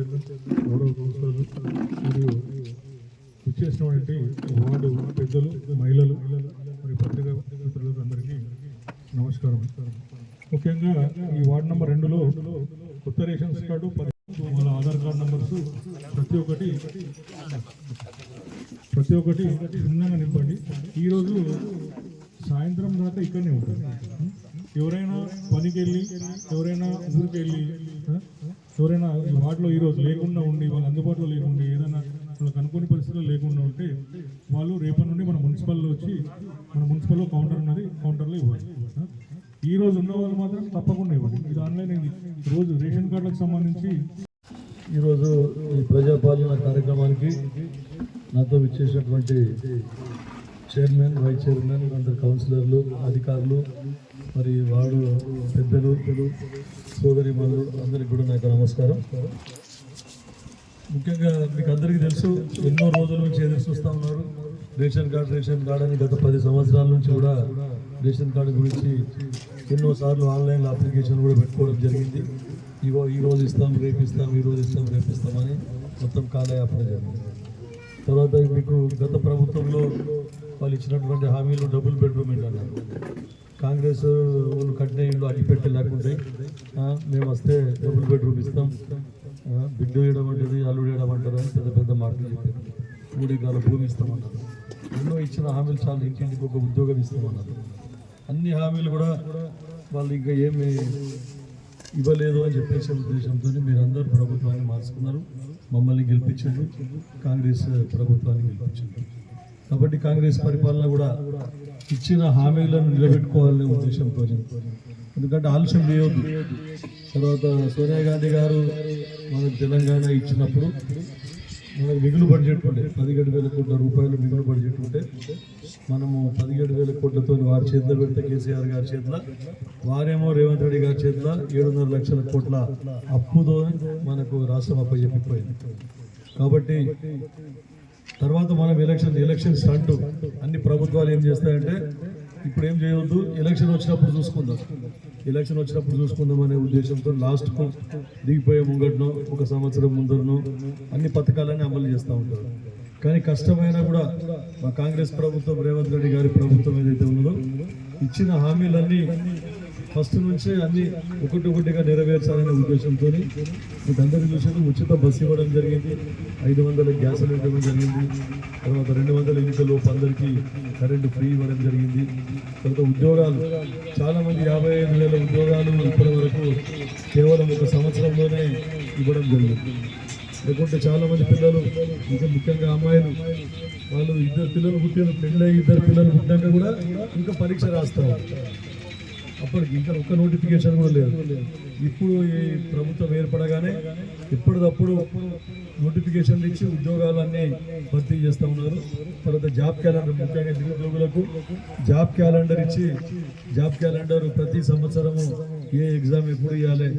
అధ్యక్షులు గౌరవ కౌన్సిలర్లు మరియు ఇచ్చేసినటువంటి వార్డు పెద్దలు మహిళలు మరియు పత్రికా మిత్రులకు అందరికీ నమస్కారం ముఖ్యంగా ఈ వార్డు నెంబర్ రెండులో కొత్త రేషన్స్ కార్డు వాళ్ళ ఆధార్ కార్డు నెంబర్స్ ప్రతి ఒక్కటి ప్రతి ఒక్కటి భిన్నంగా నింపండి ఈరోజు సాయంత్రం దాకా ఇక్కడనే ఉంటుంది ఎవరైనా పనికి వెళ్ళి ఎవరైనా ఊరికి వెళ్ళి ఎవరైనా వాటిలో ఈరోజు లేకుండా ఉండి వాళ్ళు అందుబాటులో లేకుండా ఏదైనా వాళ్ళకి అనుకోని పరిస్థితుల్లో లేకుండా ఉంటే వాళ్ళు రేపటి నుండి మన మున్సిపల్లో వచ్చి మన మున్సిపల్లో కౌంటర్ ఉన్నది కౌంటర్లో ఇవ్వాలి ఈ రోజు ఉన్న వాళ్ళు మాత్రం తప్పకుండా ఇవ్వండి ఇది ఆన్లైన్ రోజు రేషన్ కార్డులకు సంబంధించి ఈరోజు ఈ ప్రజాపాలన కార్యక్రమానికి నాతో విచ్చేసినటువంటి చైర్మన్ వైస్ చైర్మన్ అందరు కౌన్సిలర్లు అధికారులు మరి వాడు పెద్దలు సోదరి మనులు అందరికి కూడా నాకు నమస్కారం ముఖ్యంగా మీకు అందరికీ తెలుసు ఎన్నో రోజుల నుంచి ఎదురు చూస్తూ ఉన్నారు రేషన్ కార్డు రేషన్ కార్డు అని గత పది సంవత్సరాల నుంచి కూడా రేషన్ కార్డు గురించి ఎన్నోసార్లు ఆన్లైన్లో అప్లికేషన్ కూడా పెట్టుకోవడం జరిగింది ఇవో ఈ రోజు ఇస్తాం రేపిస్తాం ఈ రోజు ఇస్తాం రేపిస్తామని మొత్తం కాలయాపన జరిగింది తర్వాత మీకు గత ప్రభుత్వంలో వాళ్ళు ఇచ్చినటువంటి హామీలు డబుల్ బెడ్రూమ్ ఇంటి కాంగ్రెస్ వాళ్ళు కట్టిన ఇళ్ళు పెట్టే లేకుంటే మేము వస్తే డబుల్ బెడ్రూమ్ ఇస్తాం బిడ్డ వేయడం అంటది అల్లుడు వేయడం అంటారు అని పెద్ద పెద్ద మాటలు చెప్పారు మూడు ఎకరాల భూమి ఇస్తామన్నారు ఎన్నో ఇచ్చిన హామీలు చాలా ఇంటింటికి ఒక ఉద్యోగం ఇస్తామన్నారు అన్ని హామీలు కూడా వాళ్ళు ఇంకా ఏమి ఇవ్వలేదు అని చెప్పేసే ఉద్దేశంతో మీరందరూ ప్రభుత్వాన్ని మార్చుకున్నారు మమ్మల్ని గెలిపించండి కాంగ్రెస్ ప్రభుత్వాన్ని గెలిపించండి కాబట్టి కాంగ్రెస్ పరిపాలన కూడా ఇచ్చిన హామీలను నిలబెట్టుకోవాలనే ఉద్దేశంతో ఎందుకంటే ఆలస్యం చేయొద్దు తర్వాత సోనియా గాంధీ గారు మనకు తెలంగాణ ఇచ్చినప్పుడు మనకు మిగులు బడ్జెట్ ఉండే పదిహేడు వేల కోట్ల రూపాయలు మిగులు బడ్జెట్ ఉంటే మనము పదిహేడు వేల కోట్లతో వారి చేతిలో పెడితే కేసీఆర్ గారి చేతిలో వారేమో రేవంత్ రెడ్డి గారి చేతిలో ఏడున్నర లక్షల కోట్ల అప్పుతో మనకు రాష్ట్రం అప్పచెప్పిపోయింది కాబట్టి తర్వాత మనం ఎలక్షన్ ఎలక్షన్ స్టంట్ అన్ని ప్రభుత్వాలు ఏం చేస్తాయంటే ఇప్పుడు ఏం చేయవద్దు ఎలక్షన్ వచ్చినప్పుడు చూసుకుందాం ఎలక్షన్ వచ్చినప్పుడు చూసుకుందాం అనే ఉద్దేశంతో లాస్ట్కు దిగిపోయే ముంగట్నో ఒక సంవత్సరం ముందరనో అన్ని పథకాలన్నీ అమలు చేస్తూ ఉంటారు కానీ కష్టమైనా కూడా మా కాంగ్రెస్ ప్రభుత్వం రేవంత్ రెడ్డి గారి ప్రభుత్వం ఏదైతే ఉన్నదో ఇచ్చిన హామీలన్నీ ఫస్ట్ నుంచే అన్ని ఒకటిగా నెరవేర్చాలనే ఉద్దేశంతో మీకు అందరికీ ఉచిత బస్సు ఇవ్వడం జరిగింది ఐదు వందల గ్యాస్ ఇవ్వడం జరిగింది తర్వాత రెండు వందల ఎన్నికలలోపు అందరికీ కరెంటు ఫ్రీ ఇవ్వడం జరిగింది తర్వాత ఉద్యోగాలు చాలామంది యాభై ఐదు వేల ఉద్యోగాలు ఇప్పటి వరకు కేవలం ఒక సంవత్సరంలోనే ఇవ్వడం జరిగింది లేకుంటే చాలామంది పిల్లలు ఇంకా ముఖ్యంగా అమ్మాయిలు వాళ్ళు ఇద్దరు పిల్లలు పుట్టిన పెళ్ళై ఇద్దరు పిల్లలు పుట్టినాక కూడా ఇంకా పరీక్ష రాస్తారు అప్పటికి ఇంకా ఒక్క నోటిఫికేషన్ కూడా లేదు ఇప్పుడు ఈ ప్రభుత్వం ఏర్పడగానే ఎప్పటికప్పుడు నోటిఫికేషన్ ఇచ్చి ఉద్యోగాలన్నీ భర్తీ చేస్తూ ఉన్నారు తర్వాత జాబ్ క్యాలెండర్ ముఖ్యంగా నిరుద్యోగులకు జాబ్ క్యాలెండర్ ఇచ్చి జాబ్ క్యాలెండర్ ప్రతి సంవత్సరము ఏ ఎగ్జామ్ ఎప్పుడు ఇవ్వాలి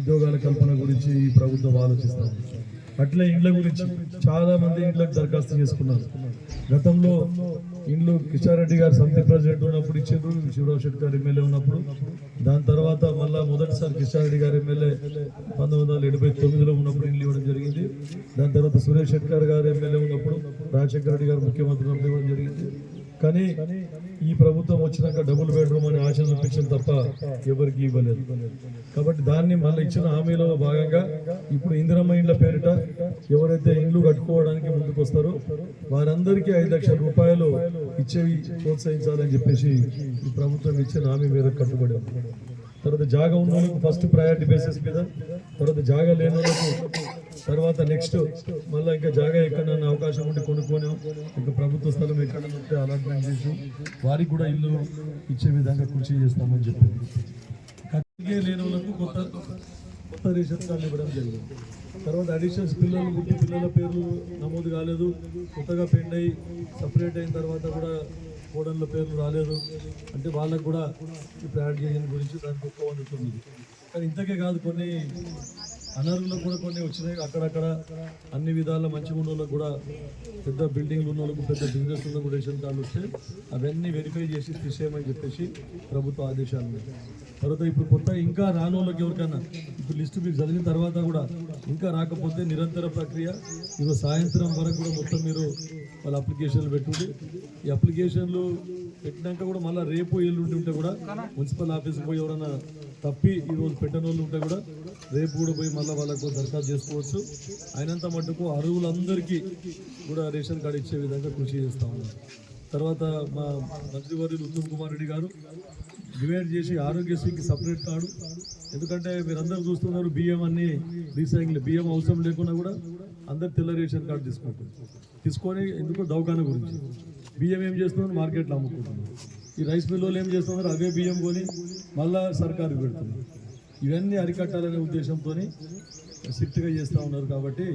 ఉద్యోగాల కల్పన గురించి ఈ ప్రభుత్వం ఆలోచిస్తుంది అట్లే ఇండ్ల గురించి చాలామంది ఇండ్లకు దరఖాస్తు చేసుకున్నారు గతంలో ఇండ్లు కిషన్ రెడ్డి గారు సంతి ప్రెసిడెంట్ ఉన్నప్పుడు ఇచ్చారు శివరావు శెట్టి గారు ఎమ్మెల్యే ఉన్నప్పుడు దాని తర్వాత మళ్ళీ మొదటిసారి కిషన్ రెడ్డి గారు ఎమ్మెల్యే పంతొమ్మిది వందల తొమ్మిదిలో ఉన్నప్పుడు ఇండ్లు ఇవ్వడం జరిగింది దాని తర్వాత సురేష్ శెట్టి గారు ఎమ్మెల్యే ఉన్నప్పుడు రాజశేఖర రెడ్డి గారు ముఖ్యమంత్రి ఇవ్వడం జరిగింది కానీ ఈ ప్రభుత్వం వచ్చినాక డబుల్ బెడ్రూమ్ అని ఆశ చూపించిన తప్ప ఎవరికి ఇవ్వలేదు కాబట్టి దాన్ని మళ్ళీ ఇచ్చిన హామీలో భాగంగా ఇప్పుడు ఇందిరమ్మ ఇండ్ల పేరిట ఎవరైతే ఇండ్లు కట్టుకోవడానికి ముందుకు వస్తారో వారందరికీ ఐదు లక్షల రూపాయలు ఇచ్చేవి ప్రోత్సహించాలని చెప్పేసి ఈ ప్రభుత్వం ఇచ్చిన హామీ మీద కట్టుబడి తర్వాత జాగా ఉన్న ఫస్ట్ ప్రయారిటీ బేసిస్ మీద తర్వాత జాగా లేని తర్వాత నెక్స్ట్ మళ్ళీ ఇంకా జాగా ఎక్కడన్నా అవకాశం ఉంటే కొనుక్కోనే ఇంకా ప్రభుత్వ స్థలం ఎక్కడన్నా ఉంటే అలాంటి చేసి వారికి కూడా ఇల్లు ఇచ్చే విధంగా కృషి చేస్తామని చెప్పింది ఖచ్చితంగా లేని వాళ్ళకు కొత్త కొత్త రేషన్ కార్డు ఇవ్వడం జరిగింది తర్వాత అడిషన్స్ పిల్లలు పుట్టి పిల్లల పేర్లు నమోదు కాలేదు కొత్తగా పెండ్ అయ్యి సపరేట్ అయిన తర్వాత కూడా కోడళ్ళ పేర్లు రాలేదు అంటే వాళ్ళకు కూడా ఈ ప్రయాణ చేయడం గురించి దానికి ఎక్కువ అందుతుంది కానీ ఇంతకే కాదు కొన్ని అనర్లు కూడా కొన్ని వచ్చినాయి అక్కడక్కడ అన్ని విధాల మంచి ఉన్న కూడా పెద్ద బిల్డింగ్లు ఉన్న వాళ్ళకు పెద్ద బిజినెస్ ఉన్న కూడా రేషన్ కార్డులు వస్తే అవన్నీ వెరిఫై చేసి తీసేయమని చెప్పేసి ప్రభుత్వ ఆదేశాలు తర్వాత ఇప్పుడు కొత్త ఇంకా రాని వాళ్ళకి ఎవరికైనా ఇప్పుడు లిస్టు మీకు చదివిన తర్వాత కూడా ఇంకా రాకపోతే నిరంతర ప్రక్రియ ఇవ్వ సాయంత్రం వరకు కూడా మొత్తం మీరు వాళ్ళ అప్లికేషన్లు పెట్టుండి ఈ అప్లికేషన్లు పెట్టినాక కూడా మళ్ళీ రేపు ఎల్లుండి ఉంటే కూడా మున్సిపల్ ఆఫీస్కి పోయి ఎవరైనా తప్పి ఈరోజు పెట్టని వాళ్ళు ఉంటే కూడా రేపు కూడా పోయి మళ్ళీ వాళ్ళకు దరఖాస్తు చేసుకోవచ్చు అయినంత మటుకు అరువులందరికీ కూడా రేషన్ కార్డు ఇచ్చే విధంగా కృషి చేస్తాము తర్వాత మా మంత్రివర్యులు ఉత్తమ్ కుమార్ రెడ్డి గారు డివైడ్ చేసి ఆరోగ్యశ్రీకి సపరేట్ కార్డు ఎందుకంటే మీరందరూ చూస్తున్నారు బియ్యం అన్ని రీసైకిల్ బియ్యం అవసరం లేకుండా కూడా అందరు తెల్ల రేషన్ కార్డు తీసుకుంటారు తీసుకొని ఎందుకు దవాఖాన గురించి బియ్యం ఏం చేస్తున్నారు మార్కెట్లో అమ్ముకుంటున్నారు ఈ రైస్ మిల్లు ఏం చేస్తున్నారు అవే బియ్యం కొని మళ్ళా సర్కారు పెడుతుంది ఇవన్నీ అరికట్టాలనే ఉద్దేశంతో స్ట్రిక్ట్గా చేస్తూ ఉన్నారు కాబట్టి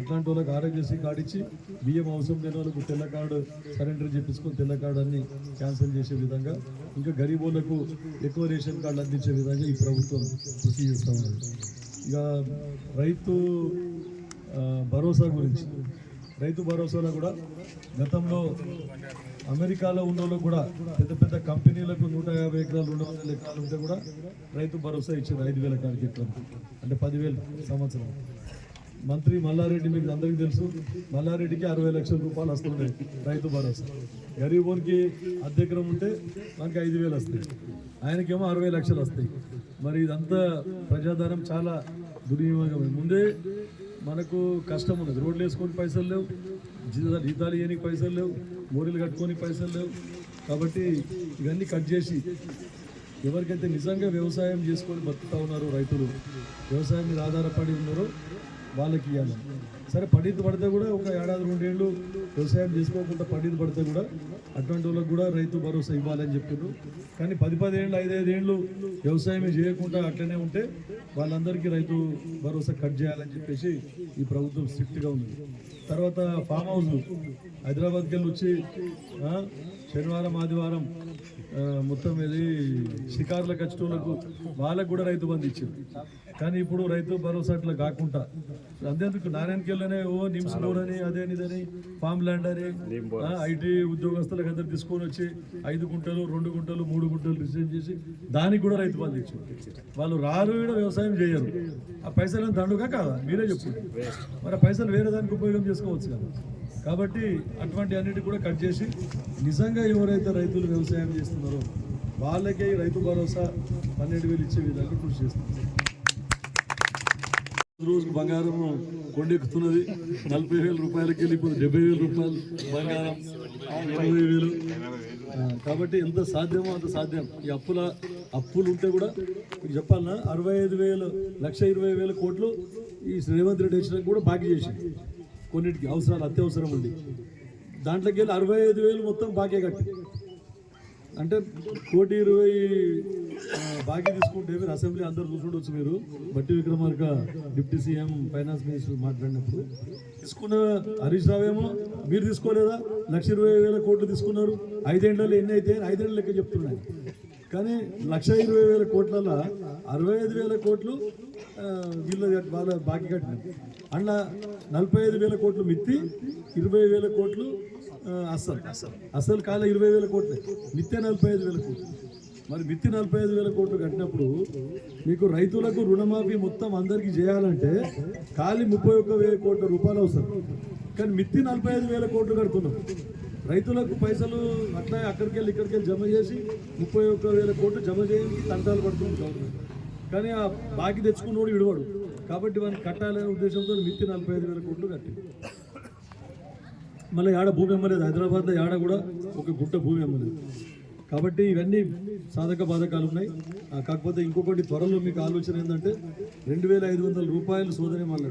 అట్లాంటి వాళ్ళకి ఆరోగ్యశ్రీ కార్డు ఇచ్చి బియ్యం అవసరం లేని వాళ్ళకు తెల్ల కార్డు సరెండర్ చేపించుకొని తెల్ల కార్డు అన్ని క్యాన్సిల్ చేసే విధంగా ఇంకా గరీబ్ వాళ్ళకు ఎక్కువ రేషన్ కార్డులు అందించే విధంగా ఈ ప్రభుత్వం కృషి చేస్తూ ఉన్నారు ఇక రైతు భరోసా గురించి రైతు భరోసాలో కూడా గతంలో అమెరికాలో ఉన్న కూడా పెద్ద పెద్ద కంపెనీలకు నూట యాభై ఎకరాలు రెండు వందల ఎకరాలు ఉంటే కూడా రైతు భరోసా ఇచ్చింది ఐదు వేల కార్యక్రమం అంటే పదివేలు సంవత్సరం మంత్రి మల్లారెడ్డి మీకు అందరికీ తెలుసు మల్లారెడ్డికి అరవై లక్షల రూపాయలు వస్తుంది రైతు భరోసా గరీబోన్కి అధ్యక్రం ఉంటే మనకి ఐదు వేలు వస్తాయి ఆయనకేమో అరవై లక్షలు వస్తాయి మరి ఇదంతా ప్రజాధారం చాలా దుర్వినియోగం ముందే మనకు కష్టం ఉన్నది రోడ్లు వేసుకొని పైసలు లేవు జీతాలు ఇయ్యడానికి పైసలు లేవు మోడీలు కట్టుకొని పైసలు లేవు కాబట్టి ఇవన్నీ కట్ చేసి ఎవరికైతే నిజంగా వ్యవసాయం చేసుకొని బతుకుతా ఉన్నారో రైతులు వ్యవసాయం మీద ఆధారపడి ఉన్నారో వాళ్ళకి ఇవ్వాలి సరే పండితు పడితే కూడా ఒక ఏడాది రెండేళ్ళు వ్యవసాయం చేసుకోకుండా పండితు పడితే కూడా అటువంటి వాళ్ళకి కూడా రైతు భరోసా ఇవ్వాలని చెప్పారు కానీ పది పదేళ్ళు ఐదేళ్ళు వ్యవసాయం చేయకుండా అట్లనే ఉంటే వాళ్ళందరికీ రైతు భరోసా కట్ చేయాలని చెప్పేసి ఈ ప్రభుత్వం స్ట్రిక్ట్గా ఉంది తర్వాత ఫామ్ హౌస్ హైదరాబాద్కి వెళ్ళి వచ్చి శనివారం ఆదివారం మొత్తం ఇది షికారుల వచ్చేటోళ్ళకు వాళ్ళకు కూడా రైతు బంధు ఇచ్చింది కానీ ఇప్పుడు రైతు భరోసా అట్లా కాకుండా అంతేందుకు కెళ్ళనే ఓ నిమ్స్ బోర్డ్ అని అని ఫామ్ ల్యాండ్ అని ఐటీ ఉద్యోగస్తులకు అందరు తీసుకొని వచ్చి ఐదు గుంటలు రెండు గుంటలు మూడు గుంటలు రిసీవ్ చేసి దానికి కూడా రైతు బంధు ఇచ్చారు వాళ్ళు రారు కూడా వ్యవసాయం చేయరు ఆ పైసలు దండుగా కాదా మీరే చెప్పండి మరి పైసలు వేరే దానికి ఉపయోగం చేసుకోవచ్చు కదా కాబట్టి అటువంటి అన్నిటి కూడా కట్ చేసి నిజంగా ఎవరైతే రైతులు వ్యవసాయం చేస్తున్నారో వాళ్ళకే రైతు భరోసా పన్నెండు వేలు ఇచ్చే విధంగా కృషి చేస్తున్నారు రోజుకు బంగారం కొండెక్కుతున్నది నలభై వేల రూపాయలకి వెళ్ళిపోయింది డెబ్బై వేల రూపాయలు బంగారం ఇరవై వేలు కాబట్టి ఎంత సాధ్యమో అంత సాధ్యం ఈ అప్పుల అప్పులు ఉంటే కూడా చెప్పాలన్నా అరవై ఐదు వేలు లక్ష ఇరవై వేల కోట్లు ఈ రేవంత్ రెడ్డి కూడా బాకీ చేసింది కొన్నిటికి అవసరాలు అత్యవసరం ఉంది దాంట్లోకి వెళ్ళి అరవై ఐదు వేలు మొత్తం బాకీ కట్టి అంటే కోటి ఇరవై బాకీ తీసుకుంటే మీరు అసెంబ్లీ అందరూ చూసుకుండొచ్చు మీరు Bhatti Vikramarka deputy CM finance minister మాట్లాడినప్పుడు తీసుకున్న హరీష్ రావేమో మీరు తీసుకోలేదా లక్ష ఇరవై వేల కోట్లు తీసుకున్నారు ఐదేళ్లలో ఎన్ని అయితే ఐదేళ్ళు లెక్క చెప్తున్నాయి కానీ లక్ష ఇరవై వేల కోట్లలో అరవై ఐదు వేల కోట్లు వీళ్ళ బాకీ కట్టిన అండ్ నలభై ఐదు వేల కోట్లు మిత్తి ఇరవై వేల కోట్లు అస్సలు అస్సలు కాలే ఇరవై వేల కోట్లు మిత్తే నలభై ఐదు వేల కోట్లు మరి మిత్తి నలభై ఐదు వేల కోట్లు కట్టినప్పుడు మీకు రైతులకు రుణమాఫీ మొత్తం అందరికీ చేయాలంటే ఖాళీ ముప్పై ఒక్క వేల కోట్ల రూపాయలు అవసరం కానీ మిత్తి నలభై ఐదు వేల కోట్లు కడుతున్నాం రైతులకు పైసలు అట్లా అక్కడికి వెళ్ళి ఇక్కడికి వెళ్ళి జమ చేసి ముప్పై ఒక్క వేల కోట్లు జమ చేయడానికి తంటాలు పడుతుంది గవర్నమెంట్ కానీ ఆ బాకీ తెచ్చుకున్నోడు విడవాడు కాబట్టి వాడిని కట్టాలనే ఉద్దేశంతో మిత్తి నలభై ఐదు వేల కోట్లు కట్టి మళ్ళీ ఆడ భూమి అమ్మలేదు హైదరాబాద్లో ఆడ కూడా ఒక గుట్ట భూమి అమ్మలేదు కాబట్టి ఇవన్నీ సాధక బాధకాలు ఉన్నాయి కాకపోతే ఇంకొకటి త్వరలో మీకు ఆలోచన ఏంటంటే రెండు వేల ఐదు వందల రూపాయలు శోధనే మళ్ళీ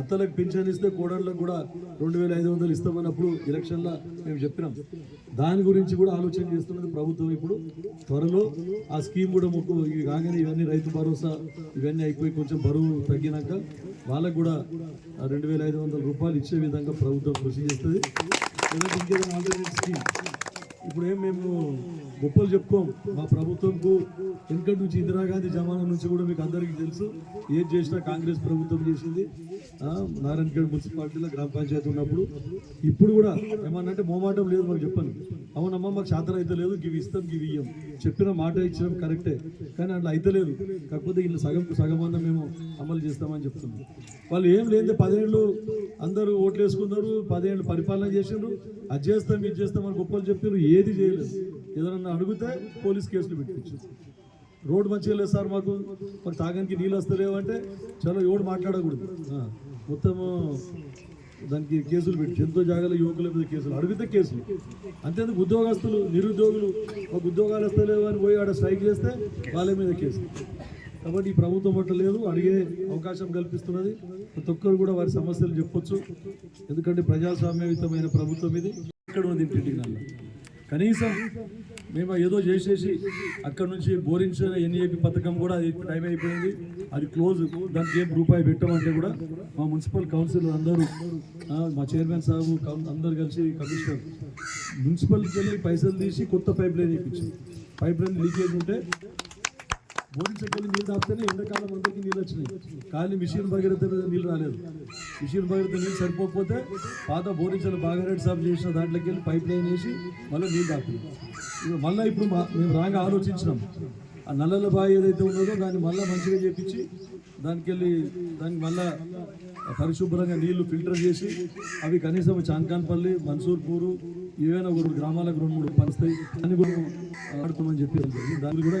అత్తలకు పింఛన్ ఇస్తే కోడళ్ళకు కూడా రెండు వేల ఐదు వందలు ఇస్తామన్నప్పుడు ఎలక్షన్లో మేము చెప్పినాం దాని గురించి కూడా ఆలోచన చేస్తున్నది ప్రభుత్వం ఇప్పుడు త్వరలో ఆ స్కీమ్ కూడా మొక్కు ఇవి కాగానే ఇవన్నీ రైతు భరోసా ఇవన్నీ అయిపోయి కొంచెం బరువు తగ్గినాక వాళ్ళకు కూడా రెండు వేల ఐదు వందల రూపాయలు ఇచ్చే విధంగా ప్రభుత్వం కృషి చేస్తుంది ఇంకేదైనా స్కీమ్ ఇప్పుడు ఏం మేము గొప్పలు చెప్పుకోం మా ప్రభుత్వంకు వెనుకటి నుంచి ఇందిరాగాంధీ జమానా నుంచి కూడా మీకు అందరికీ తెలుసు ఏది చేసినా కాంగ్రెస్ ప్రభుత్వం చేసింది నారాయణఖేడ్ మున్సిపాలిటీలో గ్రామ పంచాయతీ ఉన్నప్పుడు ఇప్పుడు కూడా ఏమన్నంటే మోమాటం లేదు మాకు చెప్పండి అవునమ్మా మాకు శాతం అయితే లేదు గివి ఇస్తాం గివి ఇయ్యం చెప్పిన మాట ఇచ్చినాం కరెక్టే కానీ అట్లా అయితే లేదు కాకపోతే వీళ్ళు సగం సగమన్న మేము అమలు చేస్తామని చెప్తున్నాం వాళ్ళు ఏం లేదు పదేళ్ళు అందరూ ఓట్లు వేసుకున్నారు పదేళ్ళు పరిపాలన చేసినారు అది చేస్తాం ఇది చేస్తామని గొప్పలు చెప్పారు ఏ ఏది చేయలేదు ఏదైనా అడిగితే పోలీస్ కేసులు పెట్టించు రోడ్డు మంచిగా లేదు సార్ మాకు మాకు తాగడానికి నీళ్ళు వస్తలేవంటే చాలా ఎవడు మాట్లాడకూడదు మొత్తము దానికి కేసులు పెట్టి ఎంతో జాగ్రత్తగా యువకుల మీద కేసులు అడిగితే కేసులు అంతేందుకు ఉద్యోగస్తులు నిరుద్యోగులు ఒక ఉద్యోగాలు వస్తలేవు అని పోయి ఆడ స్ట్రైక్ చేస్తే వాళ్ళ మీద కేసులు కాబట్టి ఈ ప్రభుత్వం పట్ల లేదు అడిగే అవకాశం కల్పిస్తున్నది ప్రతి ఒక్కరు కూడా వారి సమస్యలు చెప్పొచ్చు ఎందుకంటే ప్రజాస్వామ్యయుతమైన ప్రభుత్వం ఇది ఇక్కడ ఉంది తింటున్నాను కనీసం మేము ఏదో చేసేసి అక్కడ నుంచి బోరించిన ఎన్ఏపి పథకం కూడా అది టైం అయిపోయింది అది క్లోజ్ దానికి ఏం రూపాయి పెట్టమంటే కూడా మా మున్సిపల్ కౌన్సిలర్ అందరూ మా చైర్మన్ సాబు అందరు కలిసి కమిషనర్ మున్సిపల్కి వెళ్ళి పైసలు తీసి కొత్త పైప్ లైన్ వేయించింది పైప్ లైన్ లీకేజ్ ఉంటే చెక్కలు నీళ్ళు తాపితేనే ఎండాకాలం అందరికీ నీళ్ళు వచ్చినాయి కానీ మిషన్ భగీరథ నీళ్ళు రాలేదు మిషన్ భగీరథ నీళ్ళు సరిపోకపోతే పాత బోరించలు బాగారెడ్డి సాబ్ చేసిన దాంట్లోకి వెళ్ళి పైప్ లైన్ వేసి మళ్ళీ నీళ్ళు తాపినాం మళ్ళీ ఇప్పుడు మేము రాగా ఆలోచించినాం ఆ నల్లల బావి ఏదైతే ఉన్నదో దాన్ని మళ్ళీ మంచిగా చేపించి దానికి వెళ్ళి దానికి మళ్ళీ పరిశుభ్రంగా నీళ్లు ఫిల్టర్ చేసి అవి కనీసం చాంకాన్పల్లి మన్సూర్పూరు ఏవైనా ఒక గ్రామాలకు రెండు మూడు పనిస్తాయి అని కూడా ఆడుతామని చెప్పి దాన్ని కూడా